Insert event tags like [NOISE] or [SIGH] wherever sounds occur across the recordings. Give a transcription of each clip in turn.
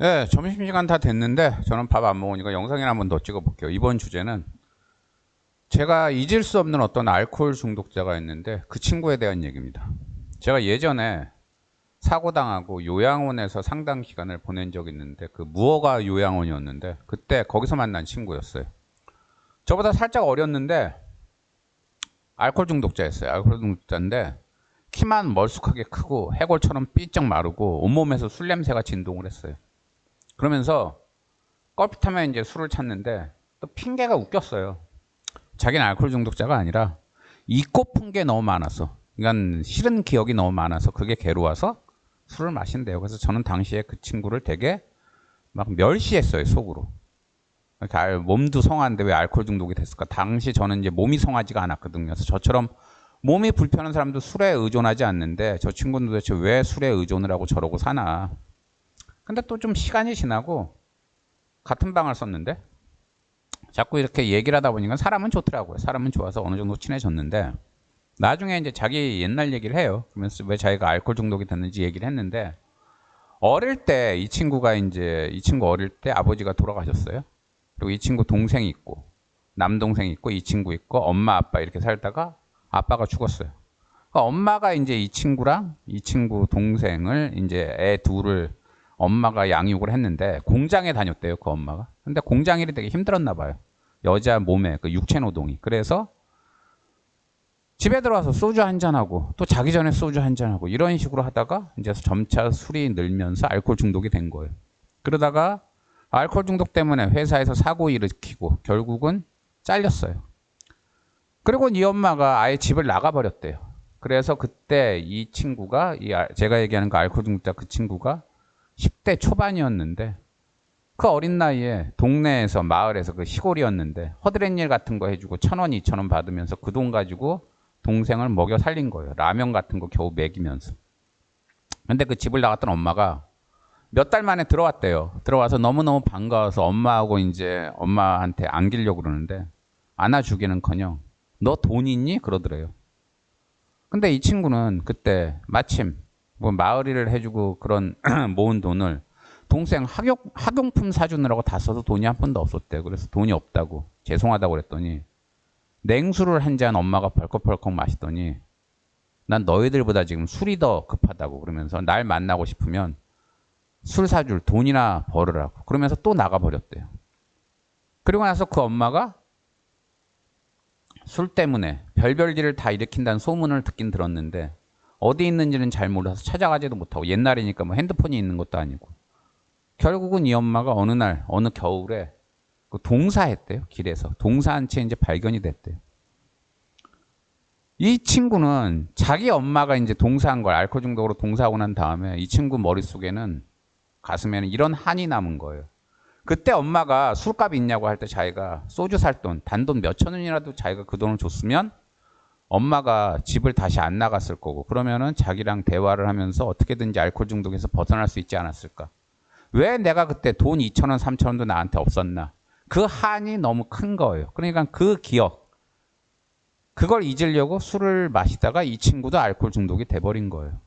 네, 점심시간 다 됐는데 저는 밥 안 먹으니까 영상이나 한 번 더 찍어볼게요. 이번 주제는 제가 잊을 수 없는 어떤 알코올 중독자가 있는데 그 친구에 대한 얘기입니다. 제가 예전에 사고당하고 요양원에서 상당 기간을 보낸 적이 있는데 그 무허가 요양원이었는데 그때 거기서 만난 친구였어요. 저보다 살짝 어렸는데 알코올 중독자였어요. 알코올 중독자인데 키만 멀쑥하게 크고 해골처럼 삐쩍 마르고 온몸에서 술 냄새가 진동을 했어요. 그러면서 껄핏하면 이제 술을 찾는데 또 핑계가 웃겼어요. 자기는 알코올 중독자가 아니라 잊고 푼 게 너무 많아서 그러니까 싫은 기억이 너무 많아서 그게 괴로워서 술을 마신대요. 그래서 저는 당시에 그 친구를 되게 막 멸시했어요 속으로. 알- 몸도 성한데 왜 알코올 중독이 됐을까? 당시 저는 이제 몸이 성하지가 않았거든요. 그래서 저처럼 몸이 불편한 사람도 술에 의존하지 않는데 저 친구는 도대체 왜 술에 의존을 하고 저러고 사나? 근데 또 좀 시간이 지나고 같은 방을 썼는데 자꾸 이렇게 얘기를 하다 보니까 사람은 좋더라고요. 사람은 좋아서 어느 정도 친해졌는데 나중에 이제 자기 옛날 얘기를 해요. 그러면서 왜 자기가 알코올 중독이 됐는지 얘기를 했는데 어릴 때 이 친구가 이제 이 친구 어릴 때 아버지가 돌아가셨어요. 그리고 이 친구 동생이 있고 남동생이 있고 이 친구 있고 엄마 아빠 이렇게 살다가 아빠가 죽었어요. 그러니까 엄마가 이제 이 친구랑 이 친구 동생을 이제 애 둘을 엄마가 양육을 했는데 공장에 다녔대요 그 엄마가. 근데 공장 일이 되게 힘들었나 봐요. 여자 몸에 그 육체 노동이. 그래서 집에 들어와서 소주 한 잔하고 또 자기 전에 소주 한 잔하고 이런 식으로 하다가 이제 점차 술이 늘면서 알코올 중독이 된 거예요. 그러다가 알코올 중독 때문에 회사에서 사고 일으키고 결국은 잘렸어요. 그리고 이 엄마가 아예 집을 나가 버렸대요. 그래서 그때 이 친구가 이 알- 제가 얘기하는 그 알코올 중독자 그 친구가 10대 초반이었는데 그 어린 나이에 동네에서 마을에서 그 시골이었는데 허드렛 일 같은 거 해주고 천 원, 이천 원 받으면서 그 돈 가지고 동생을 먹여 살린 거예요. 라면 같은 거 겨우 먹이면서. 근데 그 집을 나갔던 엄마가 몇 달 만에 들어왔대요. 들어와서 너무너무 반가워서 엄마하고 이제 엄마한테 안기려고 그러는데 안아주기는커녕 너 돈 있니? 그러더래요. 근데 이 친구는 그때 마침 뭐 마을 일을 해주고 그런 [CLEARS THROAT] 모은 돈을 동생 학용, 학용품 사주느라고 다 써서 돈이 한 푼도 없었대요. 그래서 돈이 없다고 죄송하다고 그랬더니 냉수를 한 잔 엄마가 벌컥벌컥 마시더니 난 너희들보다 지금 술이 더 급하다고 그러면서 날 만나고 싶으면 술 사줄 돈이나 벌으라고 그러면서 또 나가버렸대요. 그리고 나서 그 엄마가 술 때문에 별별 일을 다 일으킨다는 소문을 듣긴 들었는데 어디 있는지는 잘 몰라서 찾아가지도 못하고 옛날이니까 뭐 핸드폰이 있는 것도 아니고 결국은 이 엄마가 어느 날 어느 겨울에 그 동사했대요 길에서 동사한 채 이제 발견이 됐대요. 이 친구는 자기 엄마가 이제 동사한 걸 알코올 중독으로 동사하고 난 다음에 이 친구 머릿속에는 가슴에는 이런 한이 남은 거예요. 그때 엄마가 술값 있냐고 할 때 자기가 소주 살 돈, 단돈 몇천 원이라도 자기가 그 돈을 줬으면 엄마가 집을 다시 안 나갔을 거고 그러면은 자기랑 대화를 하면서 어떻게든지 알코올 중독에서 벗어날 수 있지 않았을까? 왜 내가 그때 돈 2천 원, 3천 원도 나한테 없었나? 그 한이 너무 큰 거예요. 그러니까 그 기억, 그걸 잊으려고 술을 마시다가 이 친구도 알코올 중독이 돼버린 거예요.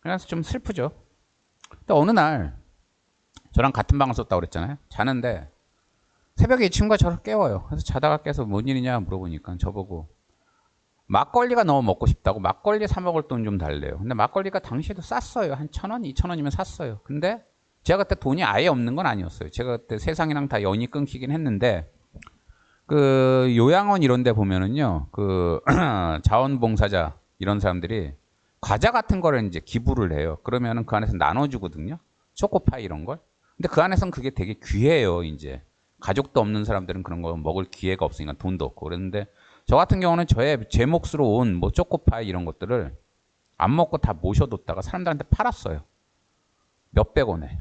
그래서 좀 슬프죠. 근데 어느 날 저랑 같은 방을 썼다고 그랬잖아요. 자는데 새벽에 이 친구가 저를 깨워요. 그래서 자다가 깨서 뭔 일이냐 물어보니까 저보고 막걸리가 너무 먹고 싶다고 막걸리 사 먹을 돈 좀 달래요. 근데 막걸리가 당시에도 쌌어요. 한 천 원, 이천 원이면 샀어요. 근데 제가 그때 돈이 아예 없는 건 아니었어요. 제가 그때 세상이랑 다 연이 끊기긴 했는데 그 요양원 이런 데 보면은요. 그 [CLEARS THROAT] 자원봉사자 이런 사람들이 과자 같은 거를 이제 기부를 해요. 그러면은 그 안에서 나눠주거든요. 초코파이 이런 걸. 근데 그 안에서는 그게 되게 귀해요, 이제. 가족도 없는 사람들은 그런 거 먹을 기회가 없으니까 돈도 없고. 그랬는데 저 같은 경우는 저의 제 몫으로 온 뭐 초코파이 이런 것들을 안 먹고 다 모셔뒀다가 사람들한테 팔았어요. 몇백 원에.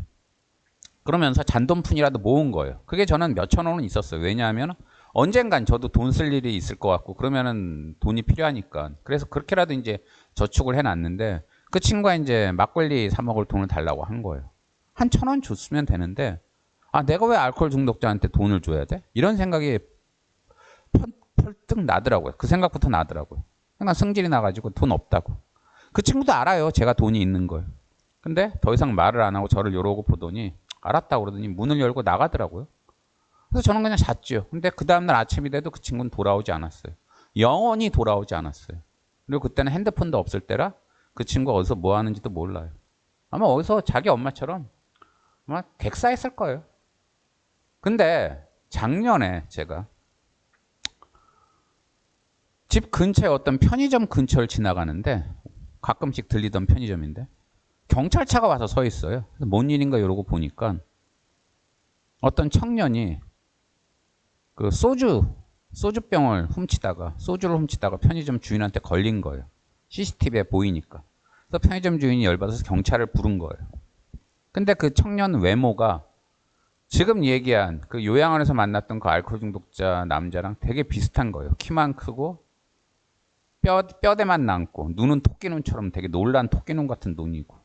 그러면서 잔돈푼이라도 모은 거예요. 그게 저는 몇천 원은 있었어요. 왜냐하면 언젠간 저도 돈 쓸 일이 있을 것 같고 그러면은 돈이 필요하니까. 그래서 그렇게라도 이제 저축을 해놨는데 그 친구가 이제 막걸리 사 먹을 돈을 달라고 한 거예요. 한 천 원 줬으면 되는데 아 내가 왜 알코올 중독자한테 돈을 줘야 돼? 이런 생각이 펄- 펄뜩 나더라고요. 그 생각부터 나더라고요. 그러니까 승질이 나가지고 돈 없다고. 그 친구도 알아요. 제가 돈이 있는 걸. 근데 더 이상 말을 안 하고 저를 요러고 보더니 알았다 그러더니 문을 열고 나가더라고요. 그래서 저는 그냥 잤죠. 근데 그 다음날 아침이 돼도 그 친구는 돌아오지 않았어요. 영원히 돌아오지 않았어요. 그리고 그때는 핸드폰도 없을 때라 그 친구가 어디서 뭐 하는지도 몰라요. 아마 어디서 자기 엄마처럼 아마 객사했을 거예요. 근데 작년에 제가 집 근처에 어떤 편의점 근처를 지나가는데 가끔씩 들리던 편의점인데 경찰차가 와서 서 있어요. 뭔 일인가 이러고 보니까 어떤 청년이 그 소주 소주병을 훔치다가 소주를 훔치다가 편의점 주인한테 걸린 거예요. CCTV에 보이니까. 그래서 편의점 주인이 열받아서 경찰을 부른 거예요. 근데 그 청년 외모가 지금 얘기한 그 요양원에서 만났던 그 알코올 중독자 남자랑 되게 비슷한 거예요. 키만 크고 뼈 뼈대만 남고 눈은 토끼 눈처럼 되게 놀란 토끼 눈 같은 눈이고.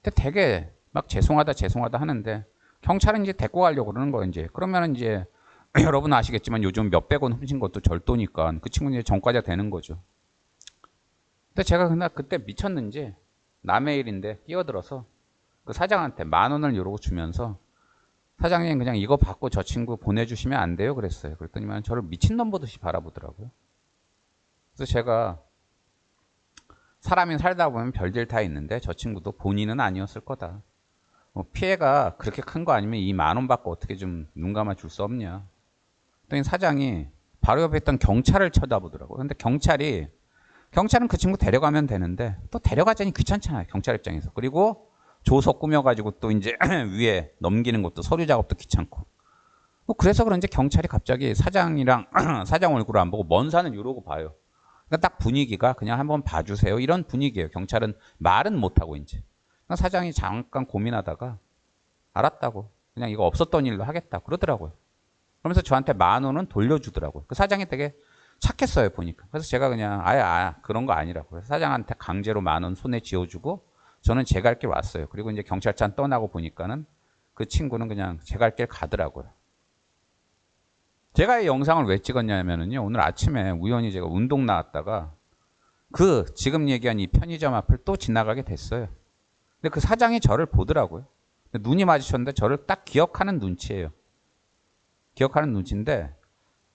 근데 되게 막 죄송하다 죄송하다 하는데 경찰은 이제 데리고 가려고 그러는 거예요. 이제 그러면 이제 [CLEARS THROAT] 여러분 아시겠지만 요즘 몇백 원 훔친 것도 절도니까 그 친구는 이제 전과자 되는 거죠. 근데 제가 그날 그때 미쳤는지 남의 일인데 끼어들어서 그 사장한테 만 원을 이러고 주면서 사장님 그냥 이거 받고 저 친구 보내주시면 안 돼요 그랬어요. 그랬더니만 저를 미친놈 보듯이 바라보더라고요. 그래서 제가 사람이 살다 보면 별일 다 있는데 저 친구도 본인은 아니었을 거다. 뭐 피해가 그렇게 큰 거 아니면 이 만 원 받고 어떻게 좀 눈 감아 줄 수 없냐. 그랬더니 사장이 바로 옆에 있던 경찰을 쳐다보더라고요. 근데 경찰이 경찰은 그 친구 데려가면 되는데 또 데려가자니 귀찮잖아요. 경찰 입장에서. 그리고 조서 꾸며가지고 또 이제 [CLEARS THROAT] 위에 넘기는 것도 서류 작업도 귀찮고. 뭐 그래서 그런지 경찰이 갑자기 사장이랑 [CLEARS THROAT] 사장 얼굴을 안 보고 먼 산을 이러고 봐요. 그러니까 딱 분위기가 그냥 한번 봐주세요. 이런 분위기예요. 경찰은 말은 못하고 이제. 그러니까 사장이 잠깐 고민하다가 알았다고. 그냥 이거 없었던 일로 하겠다. 그러더라고요. 그러면서 저한테 만 원은 돌려주더라고요. 그 사장이 되게 착했어요, 보니까. 그래서 제가 그냥, 아예, 아, 그런 거 아니라고. 그래서 사장한테 강제로 만 원 손에 쥐어주고, 저는 제 갈 길 왔어요. 그리고 이제 경찰차 떠나고 보니까는 그 친구는 그냥 제 갈 길 가더라고요. 제가 이 영상을 왜 찍었냐면은요, 오늘 아침에 우연히 제가 운동 나왔다가 그 지금 얘기한 이 편의점 앞을 또 지나가게 됐어요. 근데 그 사장이 저를 보더라고요. 눈이 마주쳤는데 저를 딱 기억하는 눈치예요. 기억하는 눈치인데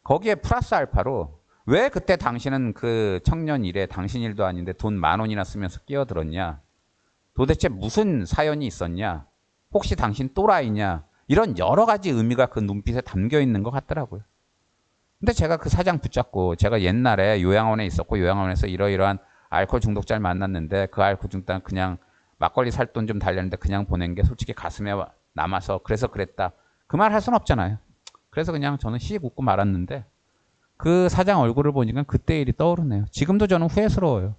거기에 플러스 알파로 왜 그때 당신은 그 청년 일에 당신 일도 아닌데 돈 만 원이나 쓰면서 끼어들었냐? 도대체 무슨 사연이 있었냐? 혹시 당신 또라이냐? 이런 여러 가지 의미가 그 눈빛에 담겨 있는 것 같더라고요. 근데 제가 그 사장 붙잡고 제가 옛날에 요양원에 있었고 요양원에서 이러이러한 알코올 중독자를 만났는데 그 알코올 중독자는 그냥 막걸리 살 돈 좀 달렸는데 그냥 보낸 게 솔직히 가슴에 와- 남아서 그래서 그랬다. 그 말할 수는 없잖아요. 그래서 그냥 저는 씩 웃고 말았는데 그 사장 얼굴을 보니까 그때 일이 떠오르네요. 지금도 저는 후회스러워요.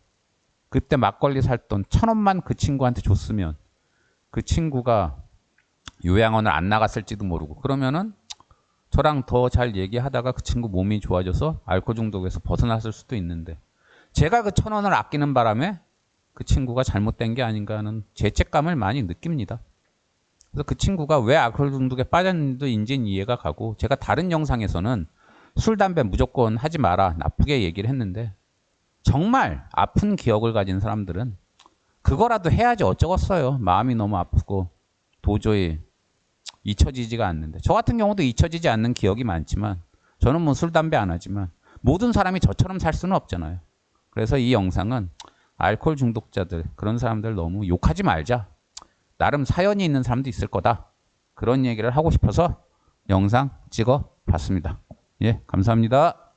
그때 막걸리 살 돈 천 원만 그 친구한테 줬으면 그 친구가 요양원을 안 나갔을지도 모르고 그러면은 저랑 더 잘 얘기하다가 그 친구 몸이 좋아져서 알코올 중독에서 벗어났을 수도 있는데 제가 그 천 원을 아끼는 바람에 그 친구가 잘못된 게 아닌가 하는 죄책감을 많이 느낍니다. 그래서 그 친구가 왜 알코올 중독에 빠졌는지도 인지는 이해가 가고 제가 다른 영상에서는 술, 담배 무조건 하지 마라 나쁘게 얘기를 했는데 정말 아픈 기억을 가진 사람들은 그거라도 해야지 어쩌겠어요. 마음이 너무 아프고 도저히 잊혀지지가 않는데 저 같은 경우도 잊혀지지 않는 기억이 많지만 저는 뭐 술, 담배 안 하지만 모든 사람이 저처럼 살 수는 없잖아요. 그래서 이 영상은 알코올 중독자들 그런 사람들 너무 욕하지 말자. 나름 사연이 있는 사람도 있을 거다. 그런 얘기를 하고 싶어서 영상 찍어 봤습니다. 예, 감사합니다.